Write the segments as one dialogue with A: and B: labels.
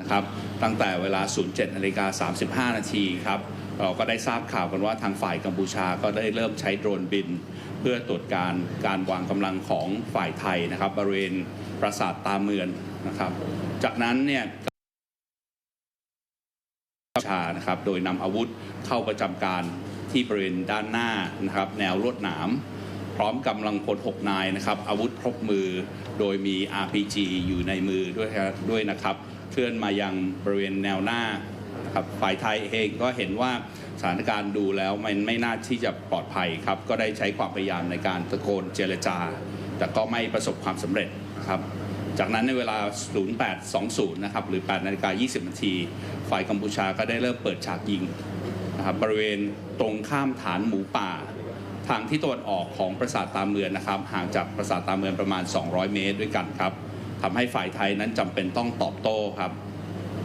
A: นะครับตั้งแต่เวลา 07นาฬิกา35 นาทีครับเราก็ได้ทราบข่าวกันว่าทางฝ่ายกัมพูชาก็ได้เริ่มใช้โดรนบิน เพื่อตรวจการการวางกำลังของฝ่ายไทยนะครับบริเวณปราสาทตาเมือนนะครับ จากนั้นเนี่ยกัมพูชานะครับโดยนำอาวุธเข้าประจำการที่บริเวณด้านหน้านะครับแนวลวดหนามพร้อมกำลังพล6นายนะครับอาวุธครบมือโดยมี RPG อยู่ในมือด้วยด้วยนะครับ เคลื่อนมายังบริเวณแนวหน้าครับฝ่ายไทยเองก็เห็นว่าสถานการณ์ดูแล้วมันไม่น่าที่จะปลอดภัยครับ ก็ได้ใช้ความพยายามในการตะโกนเจรจา แต่ก็ไม่ประสบความสำเร็จครับ จากนั้นในเวลา 0820 นะครับ หรือ 8นาฬิกา20 นาที ฝ่ายกัมพูชาก็ได้เริ่มเปิดฉากยิงนะครับบริเวณตรงข้ามฐานหมูป่า ทางที่ตะวันออกของปราสาทตาเมือนนะครับ ห่างจากปราสาทตาเมือนประมาณ 200 เมตรด้วยกันครับ ทำให้ฝ่ายไทยนั้นจำเป็นต้องตอบโต้ครับ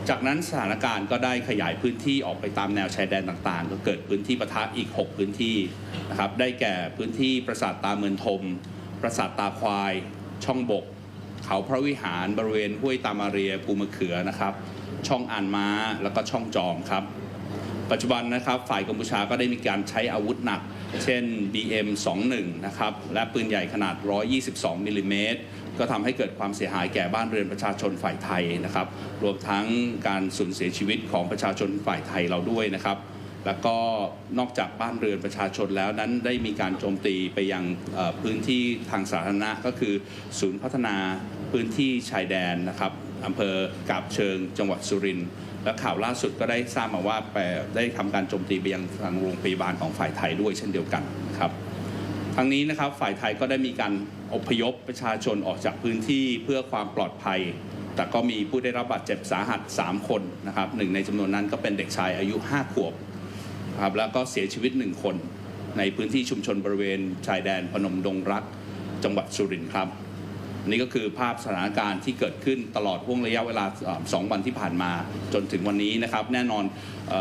A: จากนั้นสถานการณ์ก็ได้ขยายพื้นที่ออกไปตามแนวชายแดนต่างๆ ก็เกิดพื้นที่ปะทะอีก 6 พื้นที่นะครับได้แก่พื้นที่ปราสาทตาเมือนทม ปราสาทตาควาย ช่องบก เขาพระวิหารบริเวณห้วยตามาเรียภูมะเขือนะครับ ช่องอ่านม้าแล้วก็ช่องจอมครับปัจจุบันนะครับฝ่ายกัมพูชาก็ได้มีการใช้อาวุธหนัก เช่น BM21 นะครับและปืนใหญ่ขนาด 122มิลลิเมตร ก็ทำให้เกิดความเสียหายแก่บ้านเรือนประชาชนฝ่ายไทยนะครับ รวมทั้งการสูญเสียชีวิตของประชาชนฝ่ายไทยเราด้วยนะครับ แล้วก็นอกจากบ้านเรือนประชาชนแล้วนั้นได้มีการโจมตีไปยังพื้นที่ทางสาธารณะก็คือ ศูนย์พัฒนาพื้นที่ชายแดนนะครับอำเภอกาบเชิง จังหวัดสุรินทร์และข่าวล่าสุดก็ได้ทราบมาว่าไปได้ทำการโจมตีไปยังทางโรงพยาบาลของฝ่ายไทยด้วยเช่นเดียวกันครับ ทั้งนี้นะครับฝ่ายไทยก็ได้มีการอพยพประชาชนออกจากพื้นที่เพื่อความปลอดภัย แต่ก็มีผู้ได้รับบาดเจ็บสาหัส 3 คนนะครับหนึ่งในจำนวนนั้นก็เป็นเด็กชายอายุ 5 ขวบครับแล้วก็เสียชีวิต 1 คน ในพื้นที่ชุมชนบริเวณชายแดนพนมดงรัก จังหวัดสุรินทร์ครับนนี้ก็คือภาพสถานการณ์ที่เกิดขึ้นตลอดห่วงระยะเวลาเอ่อสองวันที่ผ่านมาจนถึงวันนี้นะครับ แน่นอนอ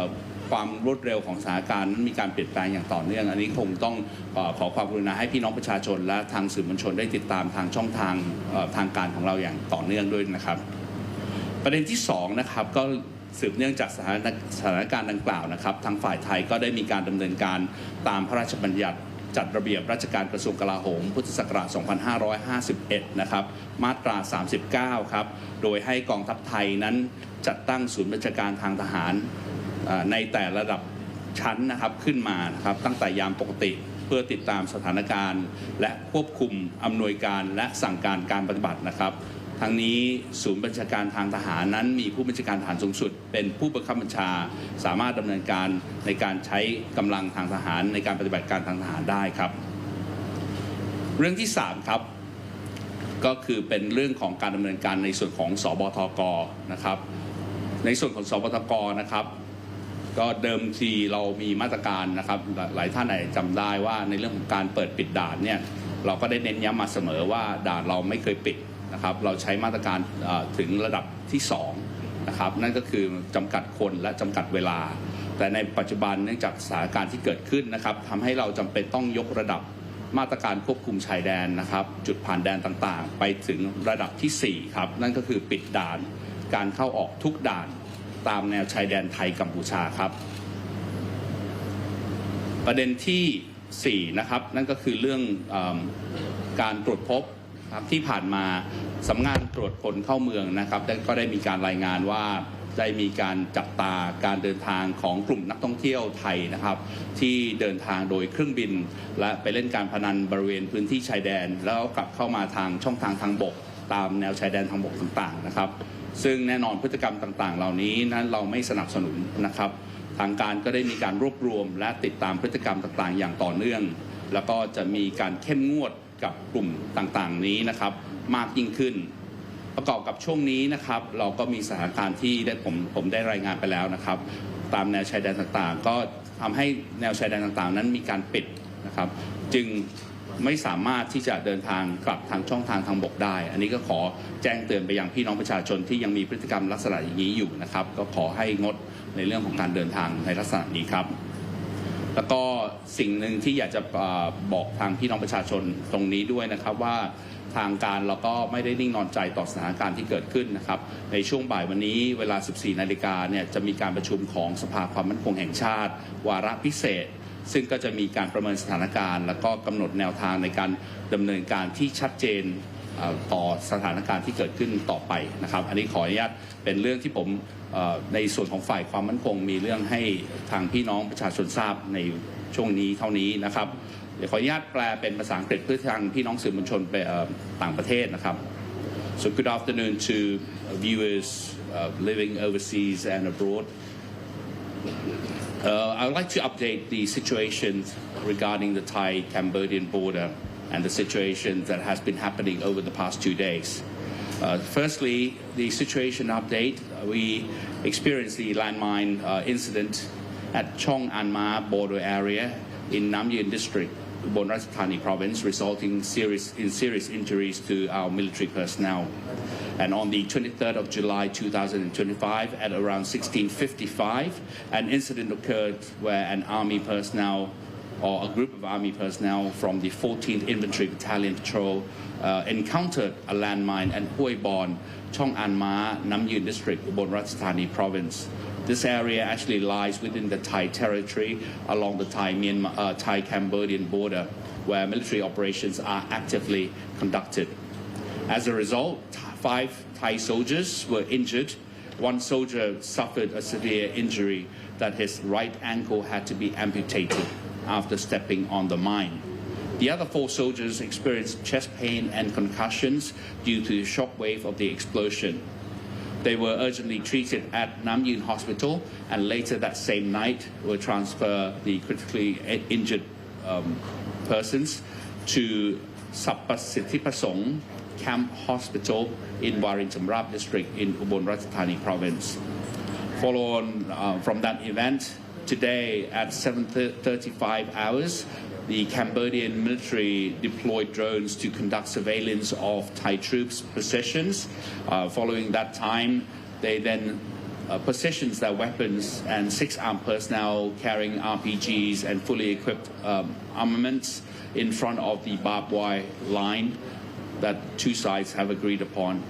A: ความรวดเร็วของสถานการณ์นั้นมีการเปลี่ยนแปลงอย่างต่อเนื่อง อันนี้คงต้องขอความกรุณาให้พี่น้องประชาชน และทางสื่อมวลชนได้ติดตามทางช่องทางทางการของเราอย่างต่อเนื่องด้วยนะครับ ประเด็นที่2นะครับก็สืบเนื่องจากสถานสถานการณ์ดังกล่าวนะครับ ทางฝ่ายไทยก็ได้มีการดำเนินการตามพระราชบัญญัติจัดระเบียบราชการกระทรวงกลาโหม พุทธศักราช 2551 นะครับ มาตรา 39 ครับ โดยให้กองทัพไทยนั้นจัดตั้งศูนย์บัญชาการทางทหาร ในแต่ระดับชั้นนะครับขึ้นมานะครับตั้งแต่ยามปกติเพื่อติดตามสถานการณ์ และควบคุมอำนวยการและสั่งการการปฏิบัตินะครับทั้งนี้ศูนย์บัญชาการทางทหารนั้น มีผู้บัญชาการทหารสูงสุด เป็นผู้บังคับบัญชา สามารถดำเนินการในการใช้กำลังทางทหารในการปฏิบัติการทางทหารได้ครับ เรื่องที่ 3 ครับ ก็คือเป็นเรื่องของการดำเนินการในส่วนของสบทกนะครับ ในส่วนของสบทกนะครับ ก็เดิมทีเรามีมาตรการนะครับหลายท่านอาจจะจำได้ว่าในเรื่องของการเปิดปิดด่านเนี่ยเราก็ได้เน้นย้ำมาเสมอว่าด่านเราไม่เคยปิดนะครับเราใช้มาตรการถึงระดับที่2นะครับนั่นก็คือจำกัดคนและจำกัดเวลา แต่ในปัจจุบันเนื่องจากสถานการณ์ที่เกิดขึ้นนะครับทำให้เราจำเป็นต้องยกระดับมาตรการควบคุมชายแดนนะครับ จุดผ่านแดนต่างๆ ไปถึงระดับทีสี่4 ครับ นั่นก็คือปิดด่านการเข้าออกทุกด่าน ตามแนวชายแดนไทยกัมพูชาครับ ประเด็นทีสี่ 4 นะครับ นั่นก็คือเรื่องอการตรวจพบครับที่ผ่านมาสำนักงานตรวจคนเข้าเมืองนะครับก็ได้มีการรายงานว่าได้มีการจับตาการเดินทางของกลุ่มนักท่องเที่ยวไทยนะครับ ที่เดินทางโดยเครื่องบิน และไปเล่นการพนันบริเวณพื้นที่ชายแดน แล้วกลับเข้ามาทางช่องทางทางบก ตามแนวชายแดนทางบกต่างๆนะครับ ซึ่งแน่นอนพฤติกรรมต่าง ๆ เหล่านี้นั้นเราไม่สนับสนุนนะครับ ทางการก็ได้มีการรวบรวม และติดตามพฤติกรรมต่างๆ อย่างต่อเนื่อง แล้วก็จะมีการเข้มงวดกับกลุ่มต่างๆ นี้นะครับ มากยิ่งขึ้น ประกอบกับช่วงนี้นะครับ เราก็มีสถานการณ์ที่ได้ผมผมได้รายงานไปแล้วนะครับ ตามแนวชายแดนต่างๆ ก็ทำให้แนวชายแดนต่างๆ นั้นมีการปิดนะครับ จึง ไม่สามารถที่จะเดินทางกลับทางช่องทางทางบกได้ อันนี้ก็ขอแจ้งเตือนไปยังพี่น้องประชาชนที่ยังมีพฤติกรรมลักษณะอย่างนี้อยู่นะครับ ก็ขอให้งดในเรื่องของการเดินทางในลักษณะนี้ครับ แล้วก็สิ่งหนึ่งที่อยากจะบอกทางพี่น้องประชาชนตรงนี้ด้วยนะครับว่าทางการเราก็ไม่ได้นิ่งนอนใจต่อสถานการณ์ที่เกิดขึ้นนะครับ ในช่วงบ่ายวันนี้เวลา 14 นาฬิกาเนี่ยจะมีการประชุมของสภาความมั่นคงแห่งชาติ วาระพิเศษ ซึ่งก็จะมีการประเมินสถานการณ์ แล้วก็กำหนดแนวทางในการดำเนินการที่ชัดเจนต่อสถานการณ์ที่เกิดขึ้นต่อไปนะครับ อันนี้ขออนุญาตเป็นเรื่องที่ผมในส่วนของฝ่ายความมั่นคง มีเรื่องให้ทางพี่น้องประชาชนทราบในช่วงนี้เท่านี้นะครับเดี๋ยวขออนุญาตแปลเป็นภาษาอังกฤษเพื่อทางพี่น้องสื่อมวลชนไปเอ่อต่างประเทศนะครับ so good afternoon to viewers uh, living overseas and abroad Uh, I would like to update the situation regarding the Thai-Cambodian border and the situation that has been happening over the past two days. Uh, firstly, the situation update. We experienced the landmine uh, incident at Chong Anma border area in Nam Yen district, Ubon Ratchathani province, resulting serious, in serious injuries to our military personnel. And on the 23rd of July 2025, at around 1655, an incident occurred where an army personnel or a group of army personnel from the 14th Infantry Battalion Patrol uh, encountered a landmine at Hoi Bon, Chong An Ma, Nam Yuen District, Ubon Ratchathani Province. This area actually lies within the Thai territory along the Thai Myanmar, uh, Thai Cambodian border, where military operations are actively conducted. As a result, five Thai soldiers were injured. One soldier suffered a severe injury that his right ankle had to be amputated after stepping on the mine. The other four soldiers experienced chest pain and concussions due to the shock wave of the explosion. They were urgently treated at Nam Yuen Hospital and later that same night were transferred the critically injured um, persons to Sapasitipasong Camp Hospital in Warin Chamrap district in Ubon Ratchathani province. Following uh, from that event, today at 7.35 hours, the Cambodian military deployed drones to conduct surveillance of Thai troops' positions. Uh, following that time, they then uh, positions their weapons and six armed personnel carrying RPGs and fully equipped um, armaments in front of the barbed wire line that two sides have agreed upon.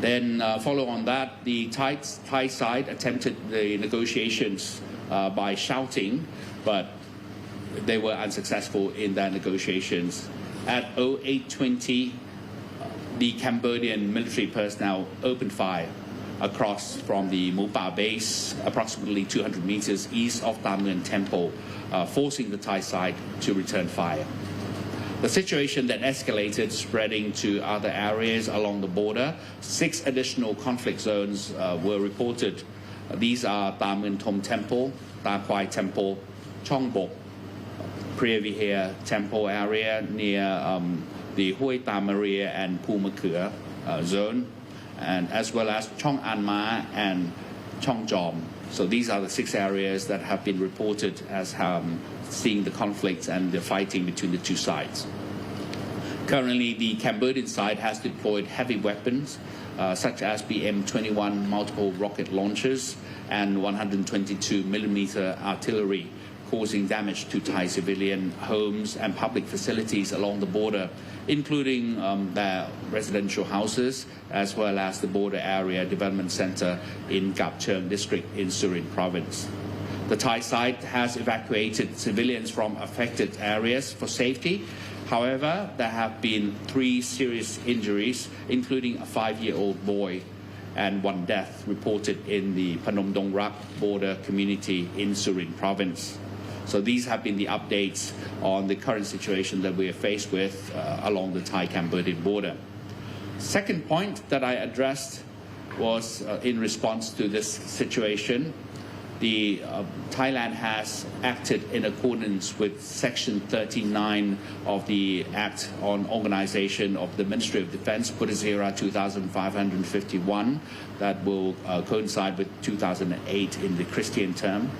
A: Then, uh, follow on that, the Thai, Thai side attempted the negotiations uh, by shouting, but they were unsuccessful in their negotiations. At 0820, the Cambodian military personnel opened fire across from the Mupa base, approximately 200 meters east of Tam Temple, uh, forcing the Thai side to return fire. The situation then escalated, spreading to other areas along the border. Six additional conflict zones uh, were reported. These are Tamun Tom Temple, Ta Kwai Temple, Chongbok, Priyavihir Temple area near um, the Hui Tamaria and Pumakua uh, zone, and as well as Chong Anma and Chong Jom. So these are the six areas that have been reported as um, seeing the conflicts and the fighting between the two sides. Currently, the Cambodian side has deployed heavy weapons uh, such as BM-21 multiple rocket launchers and 122 millimeter artillery, causing damage to Thai civilian homes and public facilities along the border, including um, their residential houses as well as the border area development center in Gapcheong district in Surin province. The Thai side has evacuated civilians from affected areas for safety. However, there have been three serious injuries, including a five-year-old boy and one death reported in the Phnom Dong Rak border community in Surin province. So these have been the updates on the current situation that we are faced with uh, along the Thai-Cambodian border. Second point that I addressed was uh, in response to this situation the uh, Thailand has acted in accordance with Section 39 of the Act on Organization of the Ministry of Defense, Pudazira 2551, that will uh, coincide with 2008 in the Christian term.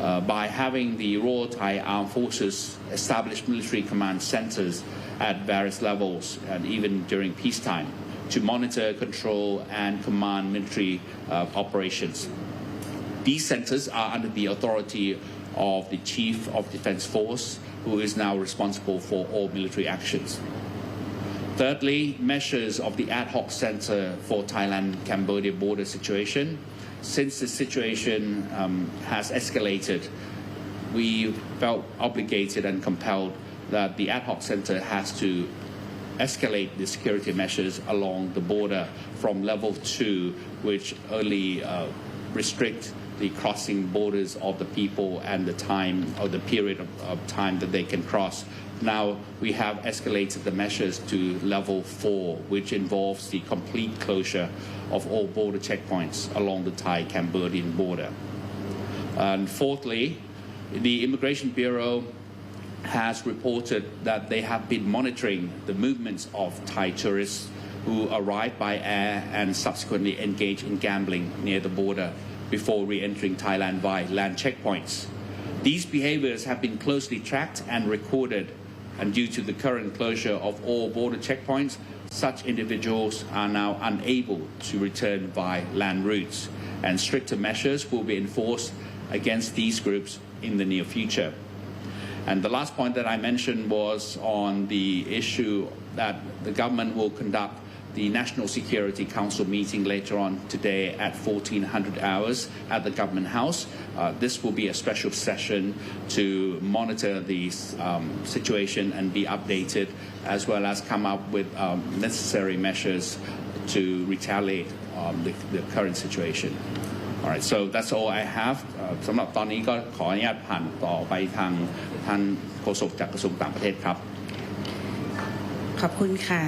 A: Uh, by having the Royal Thai Armed Forces establish military command centers at various levels and even during peacetime to monitor, control, and command military uh, operations. These centers are under the authority of the Chief of Defense Force, who is now responsible for all military actions. Thirdly, measures of the ad hoc center for Thailand-Cambodia border situation. Since the situation um, has escalated, we felt obligated and compelled that the ad hoc center has to escalate the security measures along the border from level two, which only uh, restrict the crossing borders of the people and the time or the period of, of time that they can cross. Now we have escalated the measures to level four, which involves the complete closure of all border checkpoints along the Thai-Cambodian border. And fourthly, the Immigration Bureau has reported that they have been monitoring the movements of Thai tourists who arrive by air and subsequently engage in gambling near the border before re-entering Thailand via land checkpoints. These behaviors have been closely tracked and recorded, and due to the current closure of all border checkpoints, such individuals are now unable to return by land routes, and stricter measures will be enforced against these groups in the near future. And the last point that I mentioned was on the issue that the government will conduct the National Security Council meeting later on today at 1400 hours at the Government House. Uh, this will be a special session to monitor the um, situation and be updated, as well as come up with um, necessary measures to retaliate um, the, the current situation. Alright so that's all I have เอ่อสำหรับตอนนี้ก็ขออนุญาตผ่านต่อไปทางท่านโฆษกจากกระทรวงต่างประเทศครับ
B: ขอบคุณค่ะ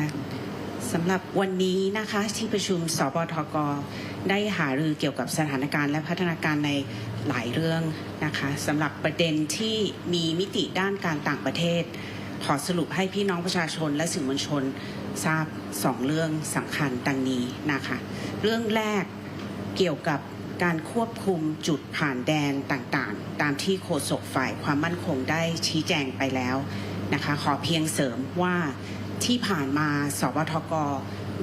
B: สำหรับวันนี้นะคะที่ประชุมสบทกได้หารือเกี่ยวกับสถานการณ์และพัฒนาการในหลายเรื่องนะคะสำหรับประเด็นที่มีมิติด้านการต่างประเทศ ขอสรุปให้พี่น้องประชาชนและสื่อมวลชนทราบสองเรื่องสำคัญดังนี้นะคะเรื่องแรกเกี่ยวกับการควบคุมจุดผ่านแดนต่างๆ ตามที่โฆษกฝ่ายความมั่นคงได้ชี้แจงไปแล้วนะคะขอเพียงเสริมว่า ที่ผ่านมาสบทก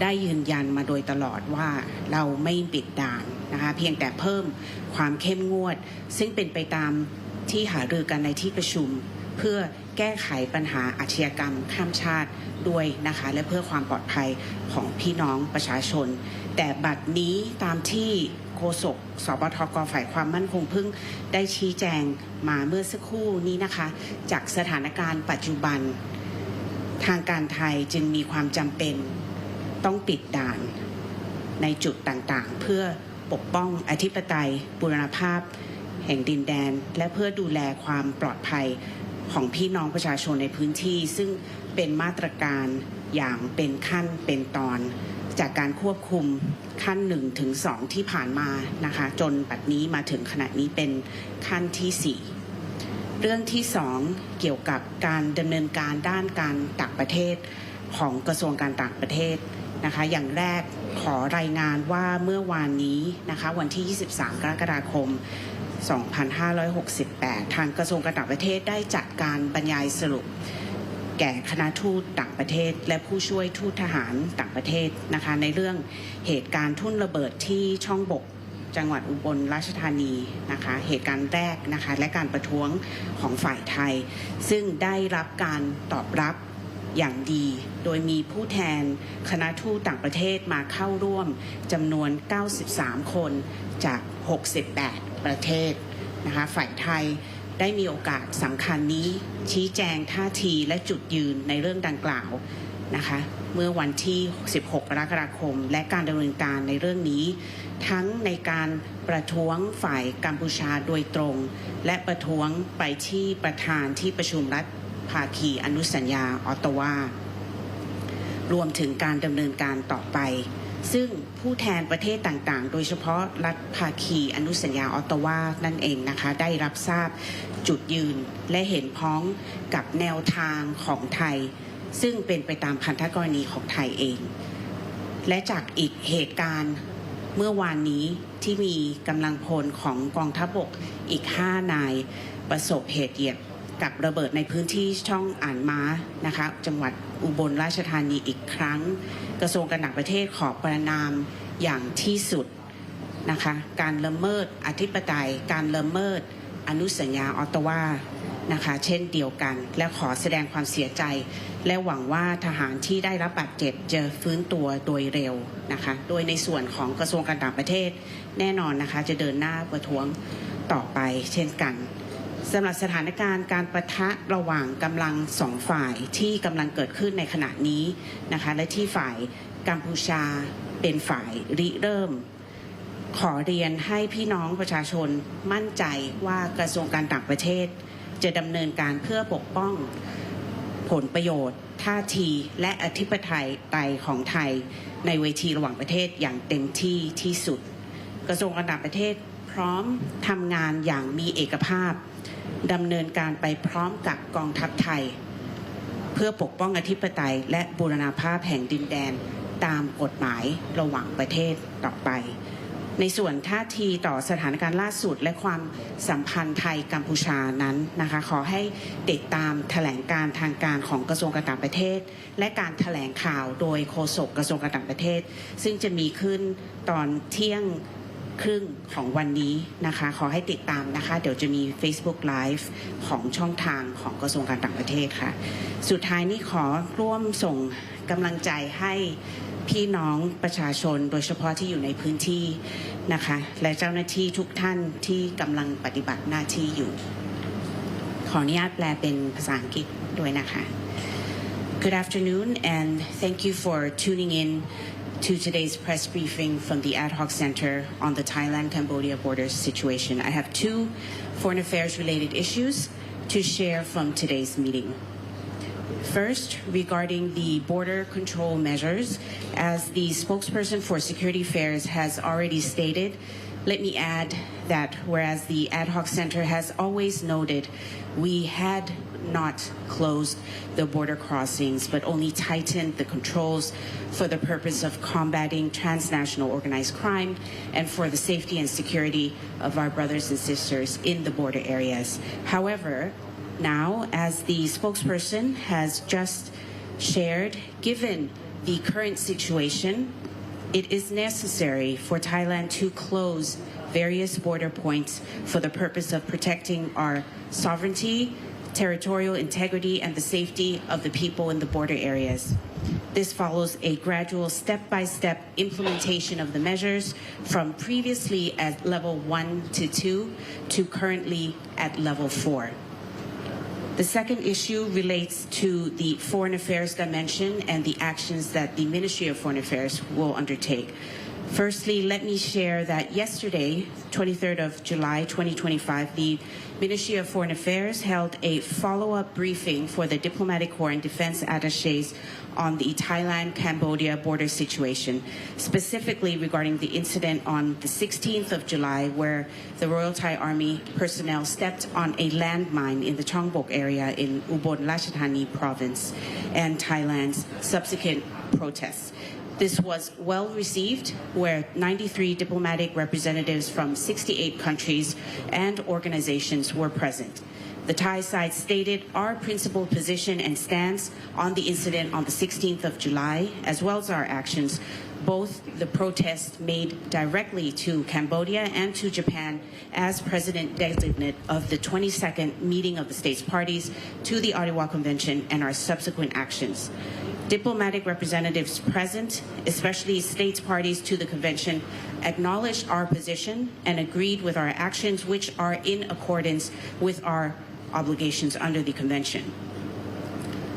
B: ได้ยืนยันมาโดยตลอดว่าเราไม่ปิดด่านนะคะเพียงแต่เพิ่มความเข้มงวด ซึ่งเป็นไปตามที่หารือกันในที่ประชุม เพื่อแก้ไขปัญหาอาชญากรรมข้ามชาติด้วยนะคะและเพื่อความปลอดภัยของพี่น้องประชาชน แต่บัดนี้ตามที่โฆษกสบทกฝ่ายความมั่นคงเพิ่งได้ชี้แจงมาเมื่อสักครู่นี้นะคะ จากสถานการณ์ปัจจุบัน ทางการไทยจึงมีความจำเป็นต้องปิดด่านในจุดต่างๆ เพื่อปกป้องอธิปไตยบูรณภาพ แห่งดินแดน และเพื่อดูแลความปลอดภัยของพี่น้องประชาชนในพื้นที่ ซึ่งเป็นมาตรการอย่างเป็นขั้นเป็นตอน จากการควบคุมขั้นหนึ่งถึงสองที่ผ่านมานะคะ จนปัจจุบันนี้มาถึงขณะนี้เป็นขั้นที่สี่ เรื่องที่สองเกี่ยวกับการดำเนินการด้านการต่างประเทศของกระทรวงการต่างประเทศนะคะ อย่างแรกขอรายงานว่าเมื่อวานนี้นะคะวันที่ 23 กรกฎาคม 2568 ทางกระทรวงการต่างประเทศได้จัดการบรรยายสรุป แก่คณะทูตต่างประเทศ และผู้ช่วยทูตทหารต่างประเทศนะคะในเรื่องเหตุการณ์ทุ่นระเบิดที่ช่องบก จังหวัดอุบลราชธานีนะคะ เหตุการณ์แรกนะคะ และการประท้วงของฝ่ายไทย ซึ่งได้รับการตอบรับอย่างดี โดยมีผู้แทนคณะทูตต่างประเทศมาเข้าร่วมจำนวน 93 คนจาก 68 ประเทศนะคะ ฝ่ายไทยได้มีโอกาสสำคัญนี้ชี้แจงท่าทีและจุดยืนในเรื่องดังกล่าวนะคะ เมื่อวันที่ 16 กรกฎาคม และการดำเนินการในเรื่องนี้ ทั้งในการประท้วงฝ่ายกัมพูชาโดยตรง และประท้วงไปที่ประธานที่ประชุมรัฐภาคีอนุสัญญาออตตาวารวมถึงการดำเนินการต่อไป ซึ่งผู้แทนประเทศต่างๆ โดยเฉพาะรัฐภาคีอนุสัญญาออตตาวานั่นเองนะคะได้รับทราบจุดยืนและเห็นพ้องกับแนวทางของไทย ซึ่งเป็นไปตามพันธกรณีของไทยเอง และจากอีกเหตุการณ์ เมื่อวานนี้ที่มีกำลังพลของกองทัพบกอีก 5 นายประสบเหตุเหยียบกับระเบิดในพื้นที่ช่องอ่านม้านะคะจังหวัดอุบลราชธานีอีกครั้ง กระทรวงการต่างประเทศขอประนามอย่างที่สุดนะคะการละเมิดอธิปไตย การละเมิดอนุสัญญาออตตาวา นะคะ เช่นเดียวกัน และขอแสดงความเสียใจ และหวังว่าทหารที่ได้รับบาดเจ็บจะฟื้นตัวโดยเร็วนะคะ โดยในส่วนของกระทรวงการต่างประเทศ แน่นอนนะคะ จะเดินหน้าประท้วงต่อไป เช่นกันสำหรับสถานการณ์การประทะระหว่างกำลังสองฝ่ายที่กำลังเกิดขึ้นในขณะนี้นะคะ และที่ฝ่ายกัมพูชาเป็นฝ่ายริเริ่ม ขอเรียนให้พี่น้องประชาชนมั่นใจว่ากระทรวงการต่างประเทศ จะดำเนินการเพื่อปกป้องผลประโยชน์ ท่าทีและอธิปไตยไตยของไทย ในเวทีระหว่างประเทศอย่างเต็มที่ที่สุด กระทรวงการต่างประเทศพร้อมทำงานอย่างมีเอกภาพดำเนินการไปพร้อมกับกองทัพไทย เพื่อปกป้องอธิปไตย และบูรณาภาพแห่งดินแดนตามกฎหมายระหว่างประเทศต่อไป ในส่วนท่าทีต่อสถานการณ์ล่าสุดและความสัมพันธ์ไทยกัมพูชานั้นนะคะขอให้ติดตามแถลงการทางการของกระทรวงการต่างประเทศ และการแถลงข่าวโดยโฆษกกระทรวงการต่างประเทศ ซึ่งจะมีขึ้นตอนเที่ยงครึ่งของวันนี้นะคะ ขอให้ติดตามนะคะ เดี๋ยวจะมี Facebook Live ของช่องทางของกระทรวงการต่างประเทศค่ะ สุดท้ายนี้ขอร่วมส่งกำลังใจให้ พี่น้องประชาชนโดยเฉพาะที่อยู่ในพื้นที่นะคะ และเจ้าหน้าที่ทุกท่านที่กำลังปฏิบัติหน้าที่อยู่ ขออนุญาตแปลเป็นภาษาอังกฤษด้วยนะคะ Good afternoon and thank you for tuning in to today's press briefing from the Ad Hoc Center on the Thailand-Cambodia border situation. I have two foreign affairs related issues to share from today's meeting. First, regarding the border control measures, as the spokesperson for Security Affairs has already stated, let me add that whereas the Ad Hoc Center has always noted we had not closed the border crossings, but only tightened the controls for the purpose of combating transnational organized crime and for the safety and security of our brothers and sisters in the border areas. However, now, as the spokesperson has just shared, given the current situation, it is necessary for Thailand to close various border points for the purpose of protecting our sovereignty, territorial integrity, and the safety of the people in the border areas. This follows a gradual step-by-step implementation of the measures from previously at level 1 to 2 to currently at level 4. The second issue relates to the foreign affairs dimension and the actions that the Ministry of Foreign Affairs will undertake. Firstly, let me share that yesterday, 23rd of July 2025, the Ministry of Foreign Affairs held a follow-up briefing for the diplomatic corps and defense attaches on the Thailand-Cambodia border situation, specifically regarding the incident on the 16th of July where the Royal Thai Army personnel stepped on a landmine in the Chongbuk area in Ubon Ratchathani province and Thailand's subsequent protests. This was well received, where 93 diplomatic representatives from 68 countries and organizations were present. The Thai side stated our principal position and stance on the incident on the 16th of July, as well as our actions, both the protests made directly to Cambodia and to Japan as president designate of the 22nd meeting of the states parties to the Ottawa Convention and our subsequent actions. Diplomatic representatives present, especially states parties to the convention, acknowledged our position and agreed with our actions, which are in accordance with our obligations under the convention.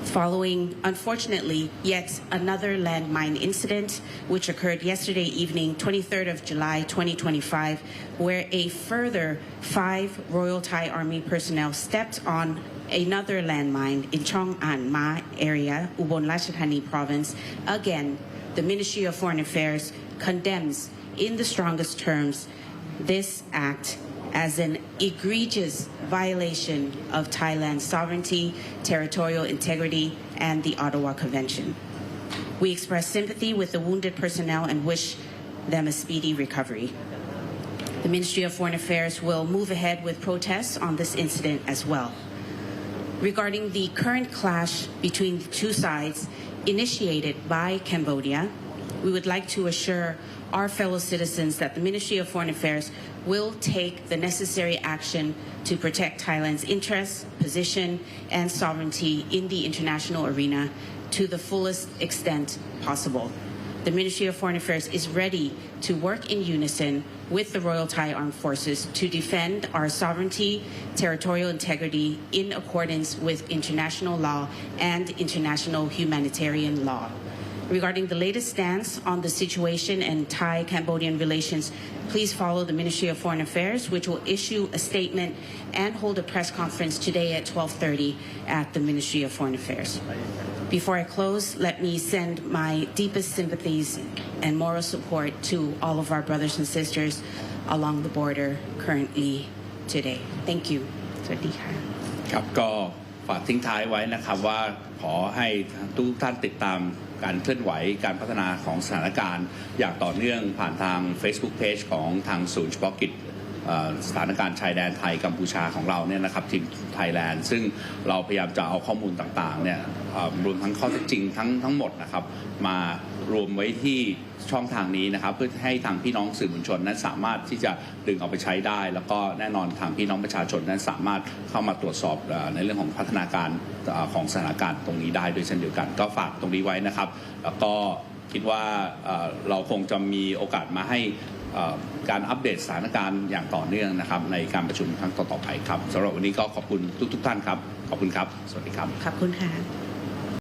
B: Following, unfortunately, yet another landmine incident, which occurred yesterday evening, 23rd of July 2025, where a further five Royal Thai Army personnel stepped on another landmine in Chong An Ma area, Ubon Ratchathani province. Again, the Ministry of Foreign Affairs condemns in the strongest terms this act as an egregious violation of Thailand's sovereignty, territorial integrity, and the Ottawa Convention. We express sympathy with the wounded personnel and wish them a speedy recovery. The Ministry of Foreign Affairs will move ahead with protests on this incident as well. Regarding the current clash between the two sides initiated by Cambodia, we would like to assure our fellow citizens that the Ministry of Foreign Affairs will take the necessary action to protect Thailand's interests, position, and sovereignty in the international arena to the fullest extent possible. The Ministry of Foreign Affairs is ready to work in unison with the Royal Thai Armed Forces to defend our sovereignty, territorial integrity in accordance with international law and international humanitarian law Regarding the latest stance on the situation and Thai-Cambodian relations, please follow the Ministry of Foreign Affairs, which will issue a statement and hold a press conference today at 12:30 at the Ministry of Foreign Affairs. Before I close, let me send my deepest sympathies and moral support to all of our brothers and sisters along the border currently today. Thank you. สวัสดีค่ะ
A: ครับก็ฝากทิ้งท้ายไว้นะครับว่าขอให้ทุกท่านติดตาม การเคลื่อนไหวการพัฒนาของสถานการณ์ อย่างต่อเนื่องผ่านทาง Facebook Page ของทางศูนย์เฉพาะกิจ สถานการณ์ชายแดนไทยกัมพูชาของเราเนี่ยนะครับทีมไทยแลนด์ซึ่งเราพยายามจะเอาข้อมูลต่างๆเนี่ยรวมทั้งข้อเท็จจริงทั้งทั้งหมดนะครับมารวมไว้ที่ช่องทางนี้นะครับ เพื่อให้ทางพี่น้องสื่อมวลชนนั้นสามารถที่จะดึงเอาไปใช้ได้ แล้วก็แน่นอนทางพี่น้องประชาชนนั้นสามารถเข้ามาตรวจสอบในเรื่องของพัฒนาการของสถานการณ์ตรงนี้ได้ด้วยเช่นเดียวกัน ก็ฝากตรงนี้ไว้นะครับ แล้วก็คิดว่าเราคงจะมีโอกาสมาให้ การอัปเดตสถานการณ์อย่างต่อเนื่องนะครับ ในการประชุมครั้งต่อๆไปครับสำหรับวันนี้ก็ขอบคุณทุก ๆ ท่านครับ ขอบคุณครับ สวัสดีครับ
B: ขอบคุณค่ะ